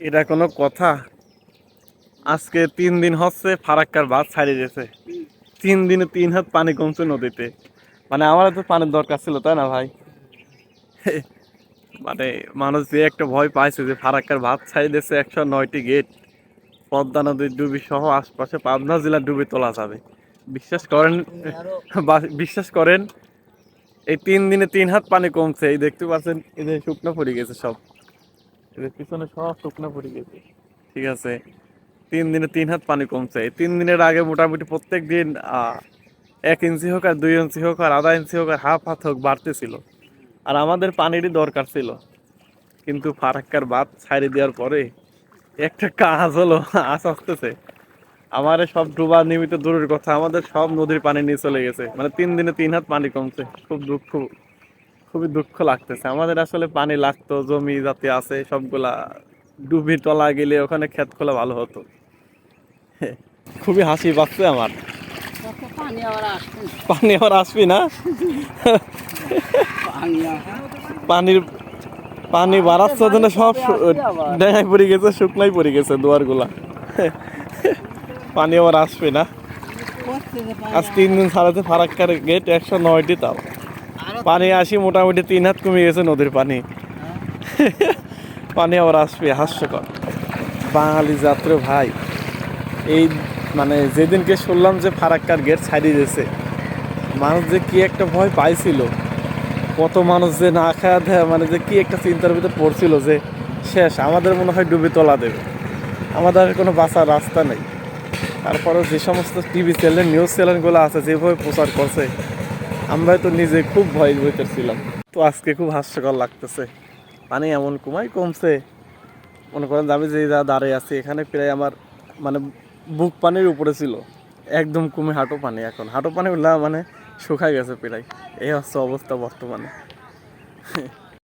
এটা কোনো কথা? আজকে তিন দিন হচ্ছে ফারাক্কার বাদ ছাড়িয়ে গেছে। তিন দিনে তিন হাত পানি কমছে নদীতে। মানে আমার তো পানির দরকার ছিল, তাই না ভাই? মানে মানুষ যে একটা ভয় পাইছে যে ফারাক্কার ভাত ছাড়িয়ে দিয়েছে একশো নয়টি গেট। পদ্মা নদীর ডুবি সহ আশপাশে পাবনা জেলার ডুবি তোলা যাবে। বিশ্বাস করেন বিশ্বাস করেন, এই তিন দিনে তিন হাত পানি কমছে। এই দেখতে পাচ্ছেন, এই যে শুকনো পড়ে গেছে সব। এদের পিছনে সব শুকনো পড়ে গেছে। ঠিক আছে। তিন দিনে তিন হাত পানি কমছে। তিন দিনের আগে মোটামুটি প্রত্যেক দিন এক ইঞ্চি হোক আর দুই ইঞ্চি হোক আর আধা ইঞ্চি হোক আর হাফ হাত হোক বাড়তেছিল। আর আমাদের পানিরই দরকার ছিল। কিন্তু ফারাক্কার বাদ ছাড়ি দেওয়ার পরে একটা কাজ হলো আস আসতেছে। আমার সব ডুবা নিয়মিত দূরের কথা। আমাদের সব নদীর পানি নিয়ে চলে গেছে। মানে তিন দিনে তিন হাত পানি কমছে। খুব দুঃখ। খুবই দুঃখ লাগতেছে। আমাদের আসলে পানি লাগতো জমি যাতে আছে সবগুলা ডুবি টলা গেলে ওখানে ক্ষেত খোলা ভালো হতো। খুবই হাসি পাচ্ছে আমার। পানি আবার আসবে না। পানির পানি বাড়াচ্ছে জন্য সব ডেঙায় পড়ে গেছে শুকনাই পড়ে গেছে দুয়ারগুলা। পানি আবার আসবে না। আজ তিন দিন ছাড়াতে ফারাক্কার গেট একশো নয়টি তাও। পানি আসি মোটামুটি তিন হাত কমে গেছে নদীর পানি। পানি আবার আসবে, হাস্যকর। বাঙালি যাত্রা ভাই, এই মানে যেদিনকে শুনলাম যে ফারাক্কার গেট ছাড়িয়ে দিয়েছে, মানুষ যে কি একটা ভয় পাইছিল, কত মানুষ যে না খাওয়া দেয় মানে যে কি একটা চিন্তার ভিতর পড়ছিল যে, শেষ, আমাদের মনে হয় ডুবে তোলা দেবে। আমাদের কোনো বাঁচার রাস্তা নেই। তারপরে যে সমস্ত টিভি চ্যানেল নিউজ চ্যানেলগুলো আছে, যেভাবে প্রচার করছে আমরা তো নিজে খুব ভয় ভীতর ছিলাম তো আজকে খুব হাস্যকর লাগতেছে। পানি এমন কমাই কমছে। মনে করেন আমি যে যা দাঁড়িয়ে আছি, এখানে প্রায় আমার মানে বুক পানির উপরে ছিল। একদম কমে হাঁটো পানি এখন। হাঁটো পানি উল্লা মানে শুকাই গেছে প্রায়। এই হচ্ছে অবস্থা বর্তমানে।